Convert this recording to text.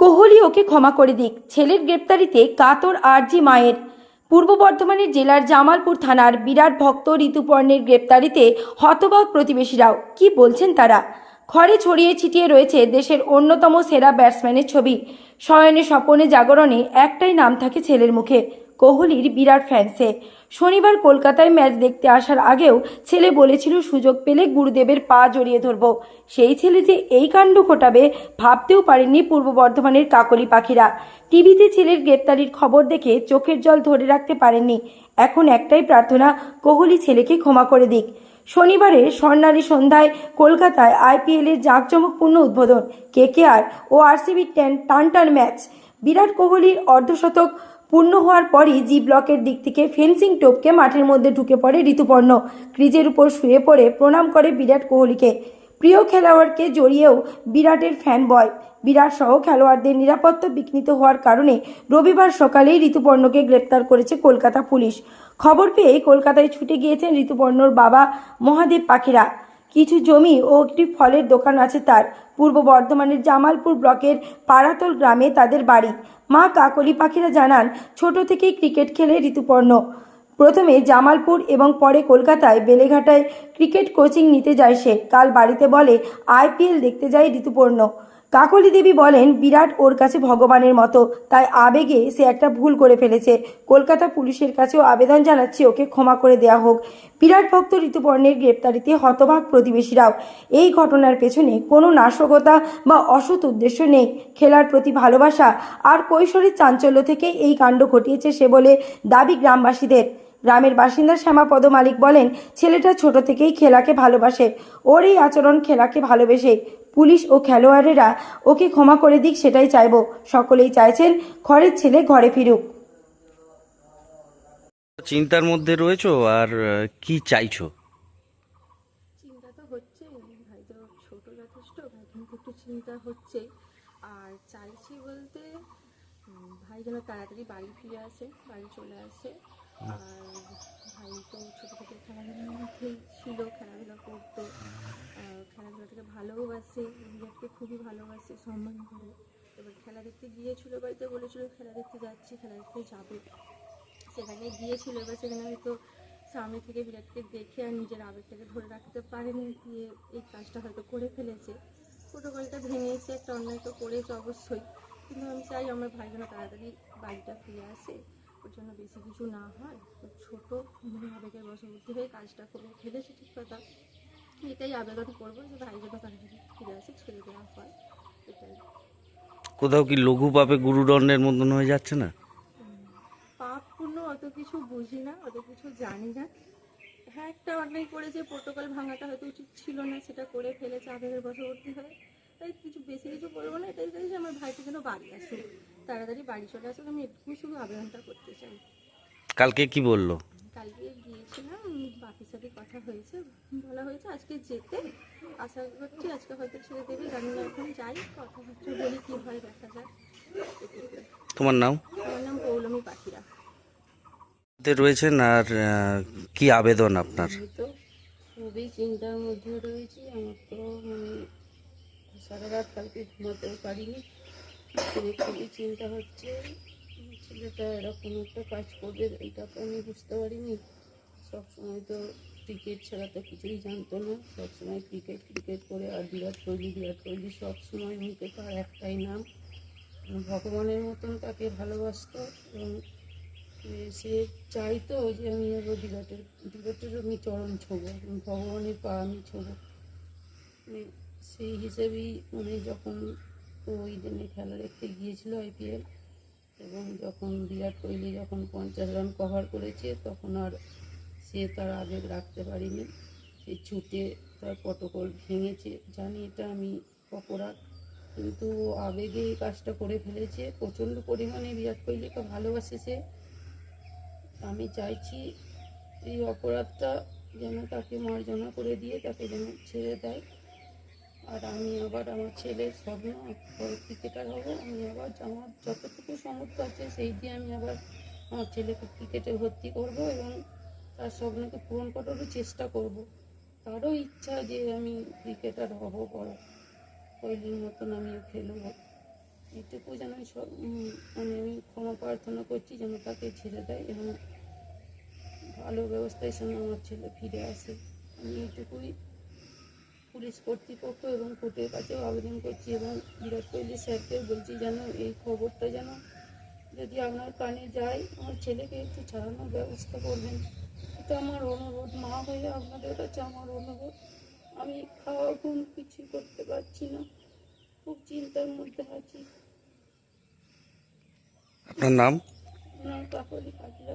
কোহলি ওকে ক্ষমা করে দিক। ছেলের গ্রেপ্তারিতে কাতর আরজি মায়ের। পূর্ব বর্ধমানের জেলার জামালপুর থানার বিরাট ভক্ত ঋতুপর্ণের গ্রেপ্তারিতে হতবাক প্রতিবেশীরাও। কি বলছেন তারা? ঘরে ছড়িয়ে ছিটিয়ে রয়েছে দেশের অন্যতম সেরা ব্যাটসম্যানের ছবি। শয়নে স্বপনে জাগরণে একটাই নাম থাকে ছেলের মুখে। কোহলির বিরাট ফ্যান্সে। শনিবার কলকাতায় ম্যাচ দেখতে আসার আগেও ছেলে বলেছিল, সুযোগ পেলে গুরুদেবের পা জড়িয়ে ধরব। সেই ছেলে যে এই কাণ্ড ঘটাবে ভাবতেও পারেননি পূর্ব বর্ধমানের কাকলি পাখিরা। টিভিতে ছেলের গ্রেপ্তারির খবর দেখে চোখের জল ধরে রাখতে পারেননি। এখন একটাই প্রার্থনা, কোহলি ছেলেকে ক্ষমা করে দিক। শনিবারে স্বর্ণালী সন্ধ্যায় কলকাতায় আইপিএলের জাঁকজমকপূর্ণ উদ্বোধন, কেকেআর ও আরসিবি টান টান ম্যাচ। বিরাট কোহলির অর্ধশতক পূর্ণ হওয়ার পরই জি ব্লকের দিক থেকে ফেন্সিং টোপকে মাঠের মধ্যে ঢুকে পড়ে ঋতুপর্ণ। ক্রিজের উপর শুয়ে পড়ে প্রণাম করে বিরাট কোহলিকে। প্রিয় খেলোয়াড়কে জড়িয়েও বিরাটের ফ্যান বয় বিরাট সহ খেলোয়াড়দের নিরাপত্তা বিঘ্নিত হওয়ার কারণে রবিবার সকালেই ঋতুপর্ণকে গ্রেপ্তার করেছে কলকাতা পুলিশ। খবর পেয়ে কলকাতায় ছুটে গিয়েছেন ঋতুপর্ণর বাবা মহাদেব পাখিরা। কিছু জমি ও একটি ফলের দোকান আছে তার। পূর্ব বর্ধমানের জামালপুর ব্লকের পাড়াতল গ্রামে তাদের বাড়ি। মা কাকলি পাখিরা জানান, ছোট থেকেই ক্রিকেট খেলে ঋতুপর্ণ। প্রথমে জামালপুর এবং পরে কলকাতায় বেলেঘাটায় ক্রিকেট কোচিং নিতে যায় সে। কাল বাড়িতে বলে, আইপিএল দেখতে যায় ঋতুপর্ণ। কাকলি দেবী বলেন, বিরাট ওর কাছে ভগবানের মতো, তাই আবেগে সে একটা ভুল করে ফেলেছে। কলকাতা পুলিশের কাছেও আবেদন জানাচ্ছে, ওকে ক্ষমা করে দেয়া হোক। বিরাট ভক্ত ঋতুপর্ণের গ্রেপ্তারিতে হতবাক প্রতিবেশীরাও। এই ঘটনার পেছনে কোনো নাশকতা বা অসৎ উদ্দেশ্য নেই। খেলার প্রতি ভালোবাসা আর কৈশোরের চাঞ্চল্য থেকে এই কাণ্ড ঘটিয়েছে সে বলে দাবি গ্রামবাসীদের। গ্রামের বাসিন্দা শ্যামাপদ মালিক বলেন ছেলেটা ছোট থেকেই খেলাকে ভালোবাসে। ওর এই আচরণ খেলাকে ভালোবেসে। পুলিশ ও খেলোয়াড়েরা ওকে ক্ষমা করে দিক সেটাই চাইব। সকলেই চাইছেন ঘরের ছেলে ঘরে ফিরুক। চিন্তার মধ্যে রয়েছো আর কি চাইছো? চিন্তা তো হচ্ছে ভাই তো ছোট যথেষ্ট ভাই কিন্তু একটু চিন্তা হচ্ছে। আর চাইছি বলতে ভাই যেন তাড়াতাড়ি বাড়ি ফিরে আসে বাড়ি চলে আসে। আর ভাই তো ছোটো থেকে খেলাধুলার মধ্যেই ছিল, খেলাধুলা করতো। খেলাধুলাটাকে ভালোবাসে বিরাটকে খুবই ভালোবাসে, সম্মান করে। এবার খেলা দেখতে গিয়েছিল বাড়িতে, বলেছিল খেলা দেখতে যাচ্ছি, খেলা দেখতে যাবে। সেখানে গিয়েছিল, এবার সেখানে হয়তো সামনে থেকে বিরাটকে দেখে আর নিজের আবেগটাকে ধরে রাখতে পারেনি, দিয়ে এই কাজটা হয়তো করে ফেলেছে। প্রোটোকলটা ভেঙেছে, একটা অন্যায় তো করেছে অবশ্যই। কিন্তু আমি চাই আমার ভাই যেন তাড়াতাড়ি বাড়িটা ফিরে আসে। ওর জন্য বেশি কিছু না হয় ছোটো আবেগের বশবর্তী হয়ে কাজটা করে ফেলেছে ঠিক কথা। এটাই আবেদন করব যে ভাই যেন তাড়াতাড়ি ফিরে আসে ছেড়ে দেওয়া হয় এটাই। কোথাও কি লঘু পাপে গুরুদণ্ডের মতন হয়ে যাচ্ছে না? পাপ পুণ্য অত কিছু বুঝি না অত কিছু জানি না। হ্যাঁ একটা অন্যায় করেছে প্রোটোকল ভাঙাটা হয়তো উচিত ছিল না সেটা করে ফেলেছে আবেগের বশবর্তী হয়ে। তাই কিছু বেশি কিছু বলব না এটাই চাই যে আমার ভাইটা যেন বাড়ি আসুক তাড়াতাড়ি বাড়ি চলে আসুক আমি এটুকু শুধু আবেদনটা করতে চাই। কালকে কি বলল? কালকে গিয়েছিলাম বাপির সাথে কথা হয়েছে বলা হয়েছে আজকে যেতে। আশা করছি আজকে হয়তো ছেড়ে দেবে জানি না এখন যাই কথাবার্তা বলি কী হয় দেখা যাক। তোমার নাম? আমার নাম পৌলমী পাখিরা। রয়েছেন আর কি আবেদন আপনার? তো খুবই চিন্তার মধ্যে রয়েছি আমার তো মানে সারা রাত কালকে ঘুমাতেও পারিনি। খুবই খুবই চিন্তা হচ্ছে, ছেলেটা এরকম একটা কাজ করবে, এটা তো আমি বুঝতে পারিনি। সবসময় তো ক্রিকেট ছাড়া তো কিছুই জানতো না। সবসময় ক্রিকেট ক্রিকেট করে আর বিরাট কোহলি বিরাট কোহলি সবসময় মুখে তার একটাই নাম। ভগবানের মতন তাকে ভালোবাসতো এবং সে চাইতো যে আমি আবার বিরাটের বিরাটের আমি চরণ ছোবো ভগবানের পা আমি ছোবো। সেই হিসেবেই মানে যখন ওই দিনে খেলা দেখতে গিয়েছিল আইপিএল এবং যখন বিরাট কোহলি যখন পঞ্চাশ রান কভার করেছে, তখন আর সে তার আবেগ রাখতে পারেনি। সে ছুটে তার প্রটোকল ভেঙেছে। জানি এটা আমি অপরাধ, কিন্তু আবেগে এই কাজটা করে ফেলেছে। প্রচণ্ড পরিমাণে বিরাট কোহলিকে ভালোবাসে সে। আমি চাইছি এই অপরাধটা যেন তাকে মার্জনা করে দিয়ে তাকে যেন ছেড়ে দেয়। আর আমি আবার আমার ছেলের স্বপ্ন ক্রিকেটার হব। আমি আবার আমার যতটুকু সামর্থ্য আছে সেই দিয়ে আমি আবার আমার ছেলেকে ক্রিকেটে ভর্তি করব এবং তার স্বপ্নকে পূরণ করারও চেষ্টা করব। তারও ইচ্ছা যে আমি ক্রিকেটার হব বড় কোহলির মতন আমিও খেলব। এটুকু যেন সব মানে আমি ক্ষমা প্রার্থনা করছি যেন তাকে ছেড়ে দেয় এবং ভালো ব্যবস্থায় সঙ্গে আমার ছেলে ফিরে আসে। আমি এইটুকুই পুলিশ কর্তৃপক্ষ এবং কোর্টের কাছেও আবেদন করছি এবং বিরাট কোহলি স্যারকেও বলছি যেন এই খবরটা যেন যদি আপনার কানে যায় আমার ছেলেকে একটু ছাড়ানোর ব্যবস্থা করবেন। এটা আমার অনুরোধ মা হয়ে আপনাদের কাছে আমার অনুরোধ। আমি খাওয়া ঘুম কিছু করতে পারছি না খুব চিন্তার মধ্যে আছি। আপনার নাম? আপনার কাকলি কাজলা